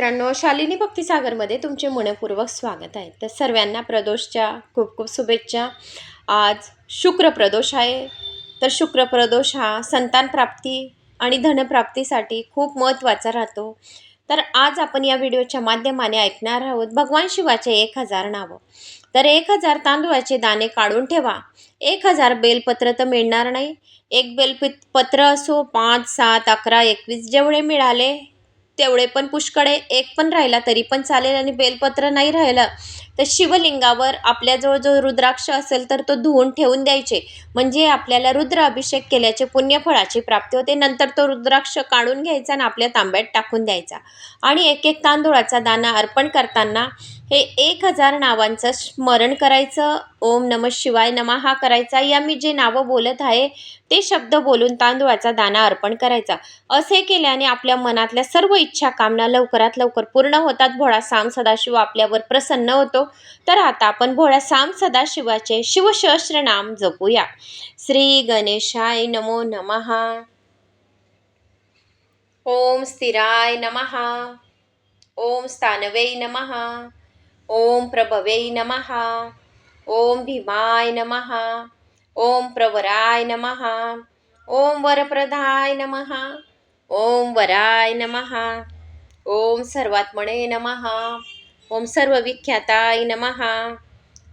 मित्रांनो शालिनी भक्तिसागरमध्ये तुमचे मनपूर्वक स्वागत आहे. तर सर्वांना प्रदोषच्या खूप खूप शुभेच्छा. आज शुक्र प्रदोष आहे. तर शुक्र प्रदोष हा संतान प्राप्ती आणि धनप्राप्तीसाठी खूप महत्त्वाचा राहतो. तर आज आपण या व्हिडिओच्या माध्यमाने ऐकणार आहोत भगवान शिवाचे एक हजार नावं. तर एक हजार तांदूळाचे दाणे काढून ठेवा. एक हजार बेलपत्र तर मिळणार नाही. एक बेलपित पत्र असो पाच सात अकरा एकवीस जेवढे मिळाले तेवढे पण पुष्कळे एक पण राहिला तरी पण चालेल आणि बेलपत्र नाही राहिलं तर शिवलिंगावर आपल्याजवळ जो रुद्राक्ष असेल तर तो धुवून ठेवून द्यायचे. म्हणजे आपल्याला रुद्र अभिषेक केल्याचे पुण्यफळाची प्राप्ती होते. नंतर तो रुद्राक्ष काढून घ्यायचा आणि आपल्या तांब्यात टाकून द्यायचा. आणि एक एक तांदूळाचा दाना अर्पण करताना हे एक हजार नावांचं स्मरण करायचं ओम नम शिवाय नमहा करायचा या मी जे नावं बोलत आहे ते शब्द बोलून तांदूळाचा दाना अर्पण करायचा. असे केल्याने आपल्या मनातल्या सर्व इच्छा कामना लवकरात लवकर पूर्ण होतात. भोळा साम सदाशिव आपल्यावर प्रसन्न होतो. तर आता आपण भोळ्या साम सदाशिवाचे शिवसहस्र नाम जपूया. श्री गणेशाय नमो नमहा ओम स्थिराय नमहा ओम स्थानवे नमहा ओम प्रभवे नमहा ओम भीमाय नमहा ओम प्रवराय नमहा ओम वरप्रदाय नमहा ओम वराय नमहा ओम सर्वात्मने नमहा ओम सर्वविख्याताय नमहा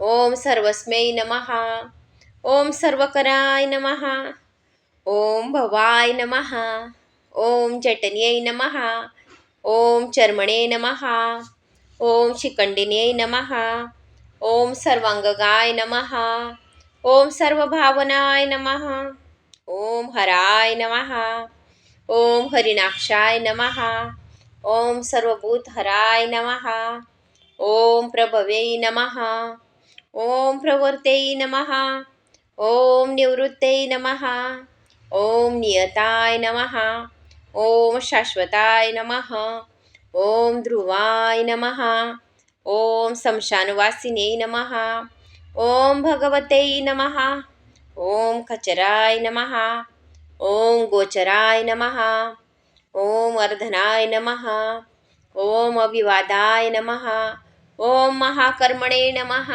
ओम सर्वस्मै नमहा ओम सर्वकराय नमहा ओम भवाय नमहा ओम चटन्यै नमहा ओम चर्मणे नमहा ओम शिखंडिन्यै नमहा ओम सर्वांगगाय नमहा ओम सर्वभावनाय नमः ओम हराय नमहा ओम हरिणाक्षाय नमहा ओम सर्वभूतहराय नमहा ओम प्रभवे नमहा ओम प्रवर्ते नमहा ओम निवृत्ते नमहा ओम नियताय नमहा ओम शाश्वताय नमः ओम ध्रुवाय नमः ओम शमशानवासिने नमः ओम भगवते नमः ओम खचराय नमः ओम गोचराय नमः ओम अर्धनाय नमः ओम अभिवादाय नमः ओम महाकर्मणे नमः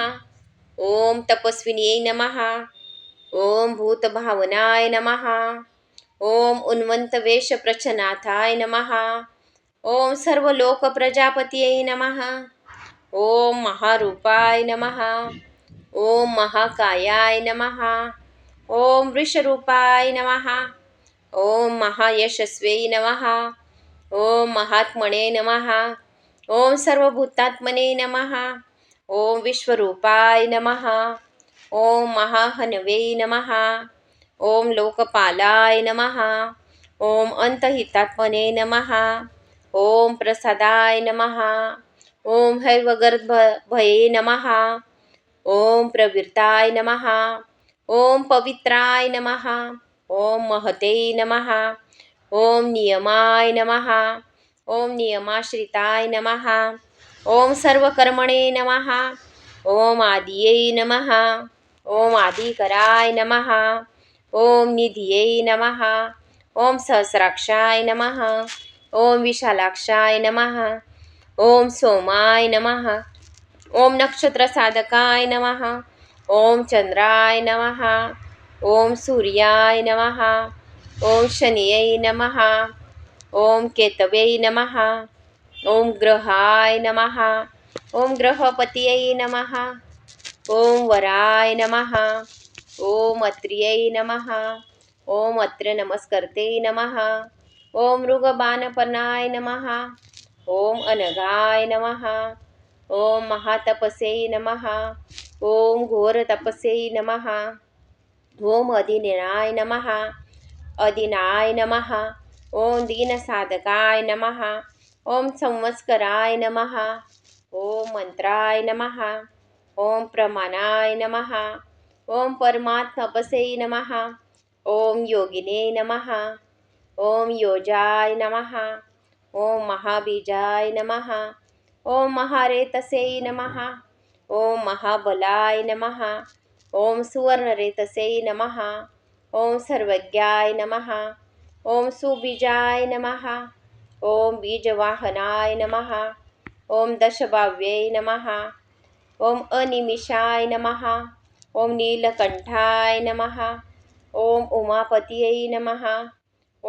ओम तपस्विन्यै नमः ओम भूतभावनाय नमः ओम उन्वन्तवेषप्रच्छनाथाय नमः ओम सर्वलोकप्रजापतये नमः ओम महारूपाय नमः ओम महाकायाय नमः ओम वृषरूपाय नमः ओम महायशस्वे नमः ओम महात्मने नमः ओम सर्वभूतात्मने नमः ओम विश्वरूपाय नमः ओम महाहनवे नमः ओम लोकपालाय नमः ओम अंतहितात्मने नमः ओम प्रसादाय नमः ओम हैवगर्भ भये नमः ओम प्रवीरताय नमः ओम पवित्राय नमः ओम महते नमः ओम नियमाय नमः ओम नियमाश्रिताय नमः ओम सर्वकर्मणे नमः ओम आदिये नमः ओम आदिकराय नमः ओम निधिये नमः ओम सहस्राक्षाय नमः ओम विशालाक्षाय नमः ओम सोमाय नमः ओम नक्षत्र साधकाय नमः ओम चंद्राय नमः ओम सूर्याय नमः ओम शनियै नमः ओम केतवे नमः ओम ग्रहाय नमः ओम ग्रहपतये नमः ओम वराय नमः ओम अत्रियै नमः ओम अत्र नमस्कर्ते नमः ओम मृगबाणपनाय नमः ओम अनघाय नमः ओम महातपसे नमः ओम घोरतपसे नमः ओम अधिनिनाय नमः अधिनाय नमः ओम दीनसाधकाय नमः ओम संवत्सराय नमः ओम मंत्राय नमः ओम प्रमाणाय नमः ओम परमात्मपसे नमः ओम योगिने नमः ओम योजाय नमः ओम महाबीजाय नमः ओम महारेतसे नमः ओम महाबलाय नमः ओम सुवर्णरेतसे नमः ओम सर्वज्ञाय नमः ओम सुबीजाय नमः ॐ बीजवाहनाय नमः ॐ दशभाव्यै नमः ॐ अनिमिषाय नमः ॐ नीलकण्ठाय नमः ॐ उमापतये नमः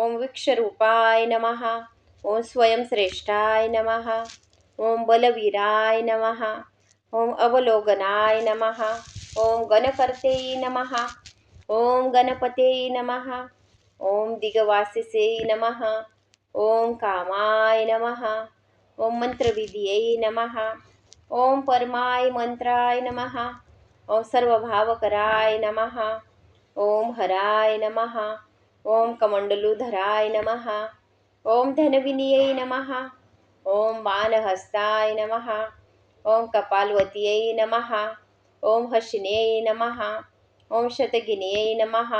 ॐ वृक्षरूपाय नमः ॐ स्वयंश्रेष्ठाय नमः ॐ बलवीराय नमः ॐ अवलोकनाय नमः ॐ गणकर्ते नमः ॐ गणपते नमः ॐ दिगवासिसे नमः ॐ कामाय नमः ॐ मन्त्रविधियै नमः ॐ परमाय मन्त्राय नमः ॐ सर्वभावकराय नमः ॐ हराय नमः ॐ कमण्डलुधराय नमः ॐ धनविनियै नमः ॐ बाणहस्ताय नमः ॐ कपालवत्यै नमः ॐ हर्षिण्यै नमः ॐ शतगिन्यै नमः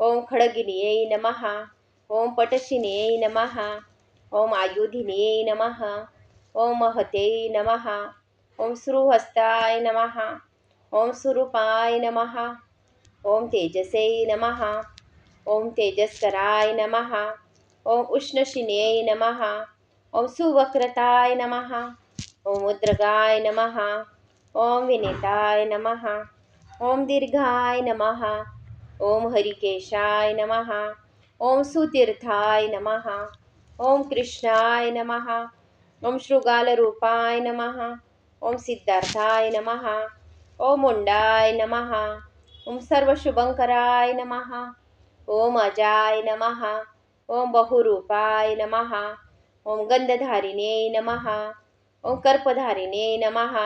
ॐ खड्गिन्यै नमः ॐ पटशिन्यै नमः ॐ आयुधिन्यै नमः ॐ महते नमः ॐ सुहस्ताय नमः ॐ सुरूपाय नमः ॐ तेजसे नमः ॐ तेजस्कराय नमः ॐ उष्णशिन्यै नमः ॐ सुवक्रताय नमः ॐ उद्रगाय नमः ॐ विनीताय नमः ॐ दीर्घाय नमः ॐ हरिकेशाय नमः ॐ सुतीर्थाय नमः ॐ कृष्णाय नमः ॐ शृगालरूपाय नमः ॐ सिद्धार्थाय नमः ॐ मुण्डाय नमः ॐ सर्वशुभङ्कराय नमः ॐ अजाय नमः ॐ बहुरूपाय नमः ॐ गन्धधारिणे नमः ॐ कर्पधारिणे नमः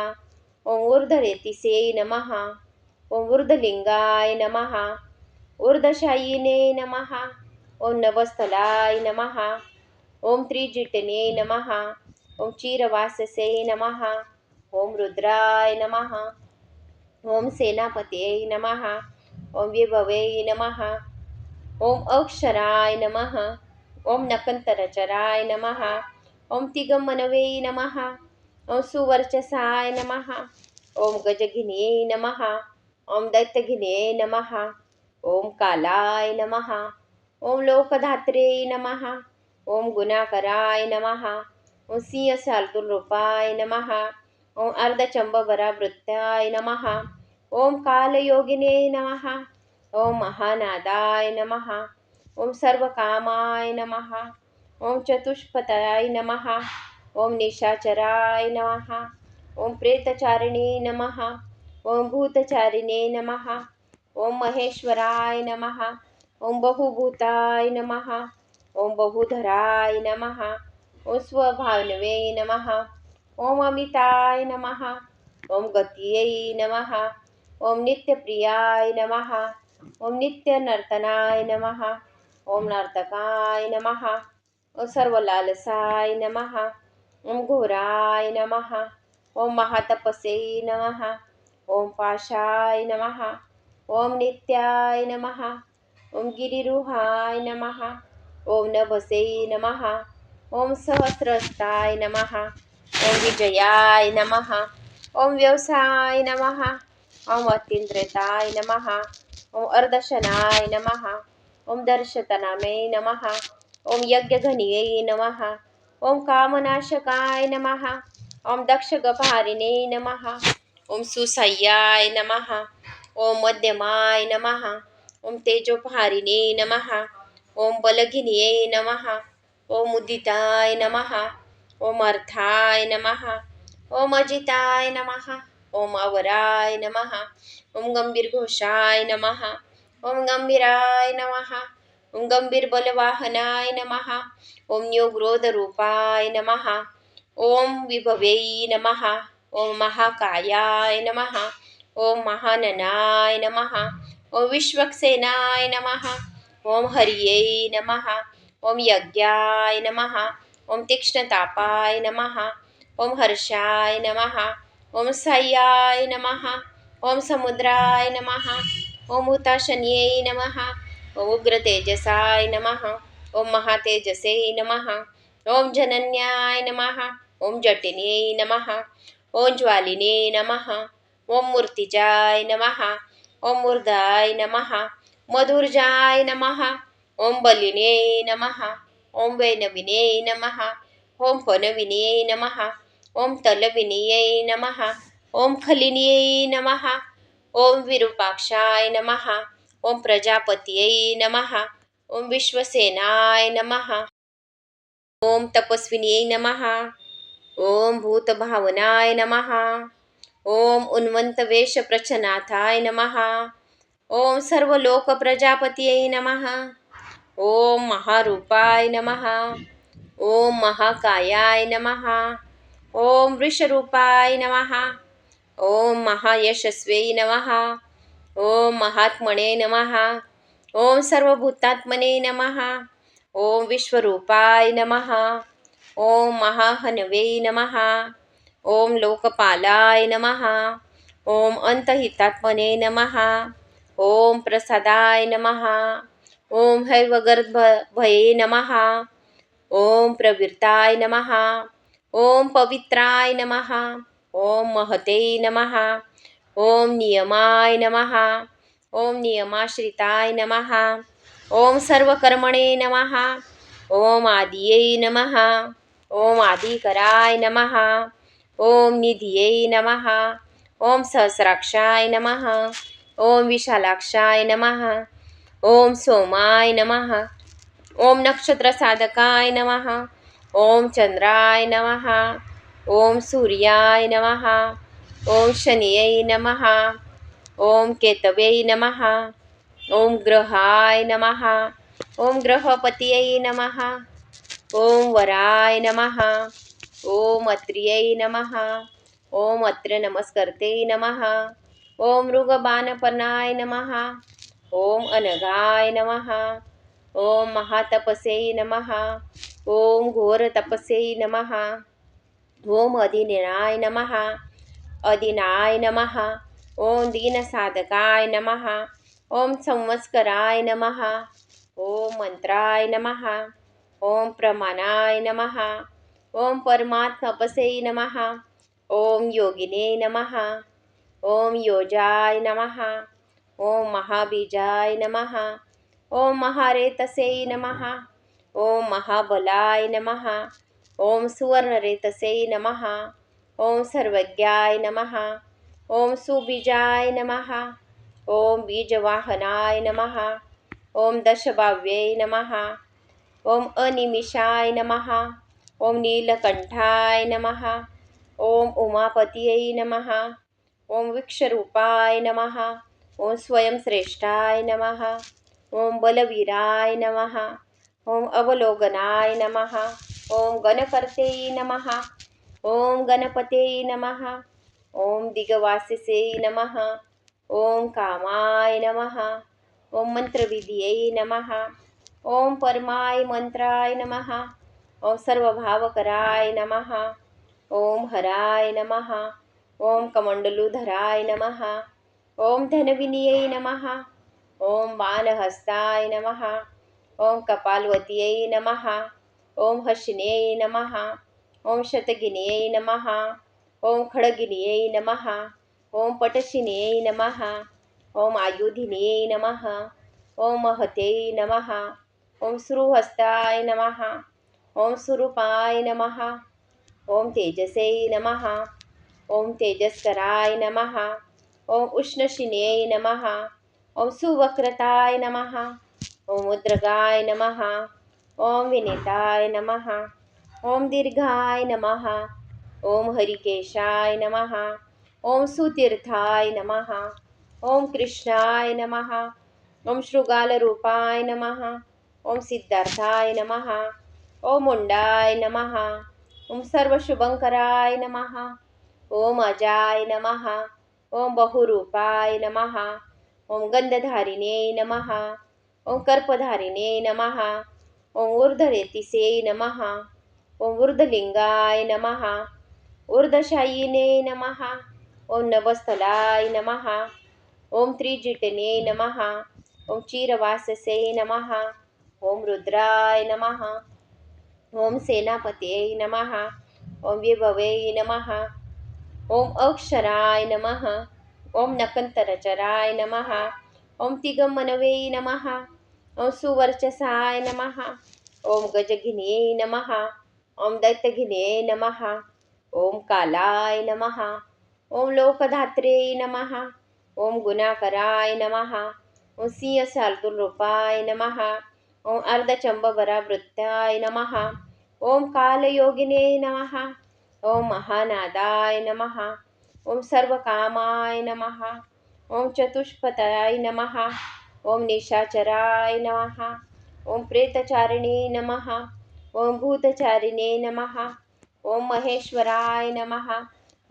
ॐ ऊर्ध्वरेतिसे नमः ॐ ऊर्ध्वलिङ्गाय नमः ऊर्ध्वशायिने नमः ॐ नभस्थलाय नमः ॐ त्रिजिटने नमः ॐ चिरवाससे नमः ॐ रुद्राय नमः ॐ सेनापतये नमः ॐ विभवे नमः ॐ अक्षराय नमः ॐ नकन्तरचराय नमः ॐ तिगमनवे नमः ॐ सुवर्चसाय नमः ॐ गजघिन्ये नमः ॐ दैत्यघिन्ये नमः ॐ कालाय नमः ॐ लोकधात्रे नमः ॐ गुणाकराय नमः ॐ सिंहशार्दूलरूपाय नमः ॐ अर्धचम्बवरावृत्ताय नमः ॐ कालयोगिने नमः ॐ महानादाय नमः ॐ सर्वकामाय नमः ॐ चतुष्पताय नमः ॐ निशाचराय नमः ॐ प्रेतचारिणे नमः ॐ भूतचारिणे नमः ॐ महेश्वराय नमः ॐ बहुभूताय नमः ॐ बहुधराय नमः ॐ स्वभावनवे नमः ॐ अमिताय नमः ॐ गत्यै नमः ॐ नित्यप्रियाय नमः ॐ नित्यनर्तनाय नमः ॐ नर्तकाय नमः ॐ सर्वलालसाय नमः ॐ घोराय नमः ॐ महातपसे नमः ॐ पाशाय नमः ॐ नित्याय नमः ॐ गिरिरुहाय नमः ॐ नभसे नमः ॐ सहस्रस्ताय नमः ॐ विजयाय नमः ॐ व्यवसाय नमः ॐ अतीन्द्रताय नमः ॐ अर्दशनाय नमः ॐ दर्शतनामे नमः ॐ यज्ञघनिये नमः ॐ कामनाशकाय नमः ॐ दक्षगभारिणे नमः ॐ सुसह्याय नमः ॐ मध्यमाय नमः ॐ तेजोभारिणे नमः ॐ बलघिनिये नमः ॐ उदिताय नमः ॐ अर्थाय नमः ॐ अजिताय नमः ॐ अवराय नमः ॐ गंभीरघोषाय नमः ॐ गंभीराय नमः ॐ गंभीरबलवाहनाय नमः ॐ योगरोधरूपाय नमः ॐ विभवे नमः ॐ महाकायाय नमः ॐ महाननाय नमः ॐ विश्वक्सेनाय नमः ॐ हर्यै नमः ॐ यज्ञाय नमः ॐ तीक्ष्णतापाय नमः ॐ हर्षाय नमः ॐ साह्याय नमः ॐ समुद्राय नमः ॐ हुताशन्यै नमः ॐ उग्रतेजसाय नमः ॐ महातेजसे नमः ॐ जनन्याय नमः ॐ जटिन्यै नमः ॐ ज्वालिने नमः ॐ मूर्तिजाय नमः ॐ मूर्धाय नमः मधुर्जाय नमः ॐ बलिने नमः ॐ वैनविन्यै नमः ॐ पनविन्यै नमः ॐ तलविन्यै नमः ॐ खलिन्यै नमः ॐ विरूपाक्षाय नमः ॐ प्रजापत्यै नमः ॐ विश्वसेनाय नमः ॐ तपस्विन्यै नमः ॐ भूतभावनाय नमः ॐ उन्वन्तवेषप्रच्छनाथाय नमः ॐ सर्वलोकप्रजापत्यै नमः ॐ महारूपाय नमः ॐ महाकायाय नमः ॐ वृषरूपाय नमः ॐ महायशस्वे नमः ॐ महात्मने नमः ॐ सर्वभूतात्मने नमः ॐ विश्वरूपाय नमः ॐ महाहनवे नमः ॐ लोकपालाय नमः ॐ अन्तहितात्मने नमः ॐ प्रसादाय नमः ॐ हैवगर्भये नमः ॐ प्रवृत्ताय नमः ॐ पवित्राय नमः ॐ महते नमः ॐ नियमाय नमः ॐ नियमाश्रिताय नमः ॐ सर्वकर्मणे नमः ॐ आदियै नमः ॐ आदिकराय नमः ॐ निधियै नमः ॐ सहस्राक्षाय नमः ॐ विशालाक्षाय नमः ॐ सोमाय नमः ॐ नक्षत्रसाधकाय नमः ॐ चंद्राय नमः ॐ सूर्याय नमः ॐ शनियै नमः ॐ केतवे नमः ॐ ग्रहाय नमः ॐ ग्रहपतये नमः ॐ वराय नमः ॐ अत्र्यै नमः ॐ अत्र नमस्कर्ते नमः ॐ मृगबाणपनाय नमः ॐ अनघाय नमः ॐ महातपसे नमः ॐ घोरतपसे नमः ॐ अधिनिनाय नमः अदिनाय नमः ॐ दीनसाधकाय नमः ॐ संवत्सराय नमः ॐ मंत्राय नमः ॐ प्रमाणाय नमः ॐ परमात्मपसे नमः ॐ योगिने नमः ॐ योजाय नमः ॐ महाबीजाय नमः ॐ महारेतसे नमः ॐ महाबलाय नमः ॐ सुवर्णरेतसे नमः ॐ सर्वज्ञाय नमः ॐ सुबीजाय नमः ॐ बीजवाहनाय नमः ॐ दशभाव्यै नमः ॐ अनिमिषाय नमः ॐ नीलकण्ठाय नमः ॐ उमापतये नमः ॐ वृक्षरूपाय नमः ॐ स्वयंश्रेष्ठाय नमः ॐ बलवीराय नमः ॐ अवलोकनाय नमः ॐ गणकर्ते नमः ॐ गणपते नमः ॐ दिगवासिसे नमः ॐ कामाय नमः ॐ मन्त्रविधियै नमः ॐ परमाय मन्त्राय नमः ॐ सर्वभावकराय नमः ॐ हराय नमः ॐ कमण्डलुधराय नमः ॐ धनविनियै नमः ॐ बाणहस्ताय नमः ॐ कपालवत्यै नमः ॐ हर्षिण्यै नमः ॐ शतगिन्यै नमः ॐ खड्गिन्यै नमः ॐ पटशिन्यै नमः ॐ आयुधिन्यै नमः ॐ महते नमः ॐ सुरुहस्ताय नमः ॐ सुरूपाय नमः ॐ तेजसे नमः ॐ तेजस्कराय नमः ॐ उष्णशिन्यै नमः ॐ सुवक्रताय नमः ॐ उद्रगाय नमः ॐ विनीताय नमः ॐ दीर्घाय नमः ॐ हरिकेशाय नमः ॐ सुतीर्थाय नमः ॐ कृष्णाय नमः ॐ शृगालरूपाय नमः ॐ सिद्धार्थाय नमः ॐ मुण्डाय नमः ॐ सर्वशुभङ्कराय नमः ॐ अजाय नमः ॐ बहुरूपाय नमः ॐ गन्धधारिणे नमः ॐ कर्पधारिणे नमः। ॐ ऊर्ध्वरेतिसे नमः। ॐ ऊर्ध्वलिङ्गाय नमः। ऊर्ध्वशायिने नमः। ॐ नभस्थलाय नमः। ॐ त्रिजिटने नमः। ॐ चिरवाससे नमः। ॐ रुद्राय नमः। ॐ सेनापतये नमः। ॐ विभवे नमः। ॐ अक्षराय नमः। ॐ नकन्तरचराय नमः। ॐ तिगमनवे नमः। ॐ सुवर्चसाय नमः ॐ गजघिने नमः ॐ दैत्यघिने नमः ॐ कालाय नमः ॐ लोकधात्रे नमः ॐ गुणाकराय नमः ॐ सिंहशार्दूलरूपाय नमः ॐ अर्धचंबबरावृत्ताय नमः ॐ कालयोगिने नमः ॐ महानादाय नमः ॐ सर्वकामाय नमः ॐ चतुष्पताय नमः ॐ निशाचराय नमः ॐ प्रेतचारिणे नमः ॐ भूतचारिणे नमः ॐ महेश्वराय नमः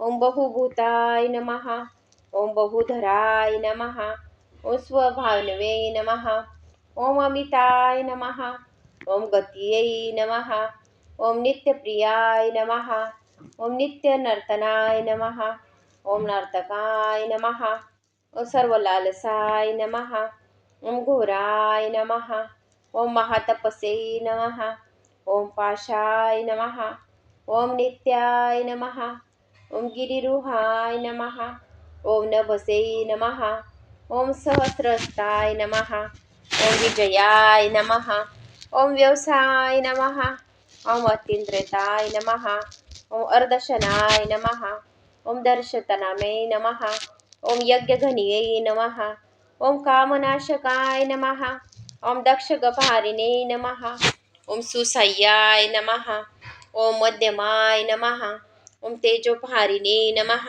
ॐ बहुभूताय नमः ॐ बहुधराय नमः ॐ स्वभावनवे नमः ॐ अमिताय नमः ॐ गतियै नमः ॐ नित्यप्रियाय नमः ॐ नित्यनर्तनाय नमः ॐ नर्तकाय नमः ॐ सर्वलालसाय नमः ॐ घोराय नमः ॐ महातपसे नमः ॐ पाशाय नमः ॐ नित्याय नमः ॐ गिरिरुहाय नमः ॐ नभसे नमः ॐ सहस्रस्ताय नमः ॐ विजयाय नमः ॐ व्यवसाय नमः ॐ अतीन्द्रताय नमः ॐ अर्दशनाय नमः ॐ दर्शतनामे नमः ॐ यज्ञघनिये नमः ॐ कामनाशकाय नमः दक्ष दक्षगभारिणे नमः ॐ सुसह्याय नमः ॐ मध्यमाय नमः ॐ तेजोभारिणे नमः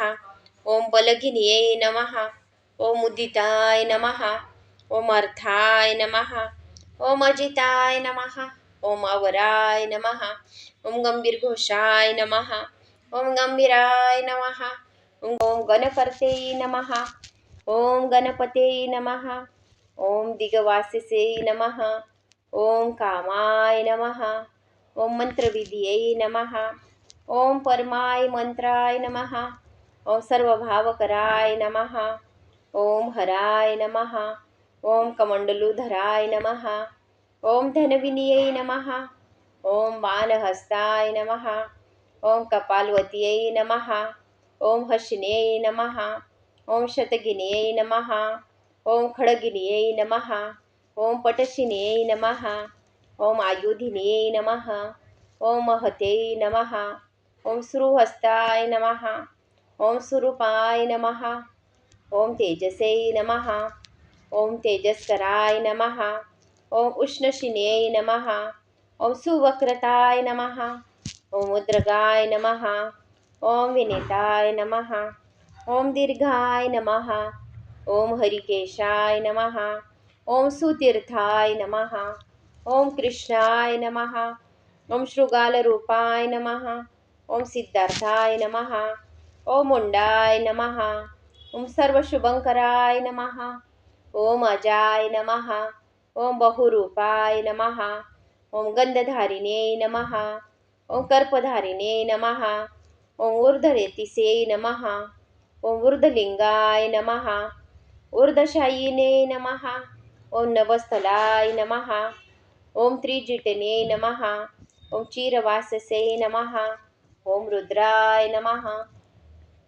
ॐ बलघिन्ये नमः ॐ उदिताय नमः ॐ अर्थाय नमः ॐ अजिताय नमः ॐ अवराय नमः ॐ गंभीरघोषाय नमः ॐ गंभीराय नमः ओम गणकर्ते नमः ॐ गणपते नमः ॐ दिगवासिसे नमः ॐ कामाय नमः ॐ मंत्रविधियै नमः ॐ परमाय मंत्राय नमः ॐ सर्वभावकराय नमः ॐ हराय नमः ॐ कमण्डलुधराय नमः ॐ धनविनियै नमः ॐ बाणहस्ताय नमः ॐ कपालवत्यै नमः ॐ हशिन्यै नमः ॐ शतगिन्यै नमः ॐ खड्गिन्यै नमः ॐ पटशिन्यै नमः ॐ आयुधिन्यै नमः ॐ महते नमः ॐ सुरुहस्ताय नमः ॐ सुरूपाय नमः ॐ तेजसे नमः ॐ तेजस्कराय नमः ॐ उष्णशिन्यै नमः ॐ सुवक्रताय नमः ॐ उद्रगाय नमः ॐ विनिताय नमः ॐ दीर्घाय नमः ॐ हरिकेशाय नमः ॐ सुतीर्थाय नमः ॐ कृष्णाय नमः ॐ शृगालरूपाय नमः ॐ सिद्धार्थाय नमः ॐ मुण्डाय नमः ॐ सर्वशुभङ्कराय नमः ॐ अजाय नमः ॐ बहुरूपाय नमः ॐ गन्धधारिणे नमः ॐ कर्पधारिणे नमः ॐ ऊर्ध्वरेतिसे नमः ॐ ऊर्ध्वलिङ्गाय नम ऊर्धशायिने नम ॐ नभस्थलाय नम ॐ त्रिजिटने नम ॐ चिरवाससे नमः ॐ रुद्राय नम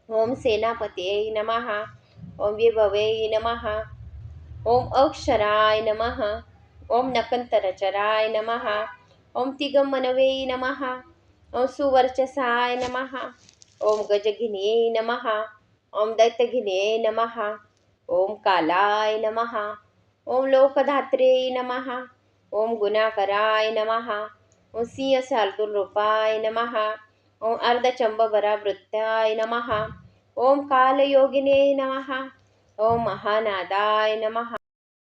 ॐ सेनापतये नम ॐ विभवे नमः ॐ अक्षराय नम ॐ नकन्तरचराय नम ॐ तिगमनवे नम ॐ सुवर्चसाय नमः ॐ गजघिने नमः ॐ दैत्यघिने नम, ओम कालाय नम, ओम लोकधात्रे नम, ओम गुणाकराय नमः सिंहसारदूपाए नम नमः, ओम अर्धचंबबरावृत्ताय नमः, ओम कालयोगिने नम, ओम महानादाय नमः।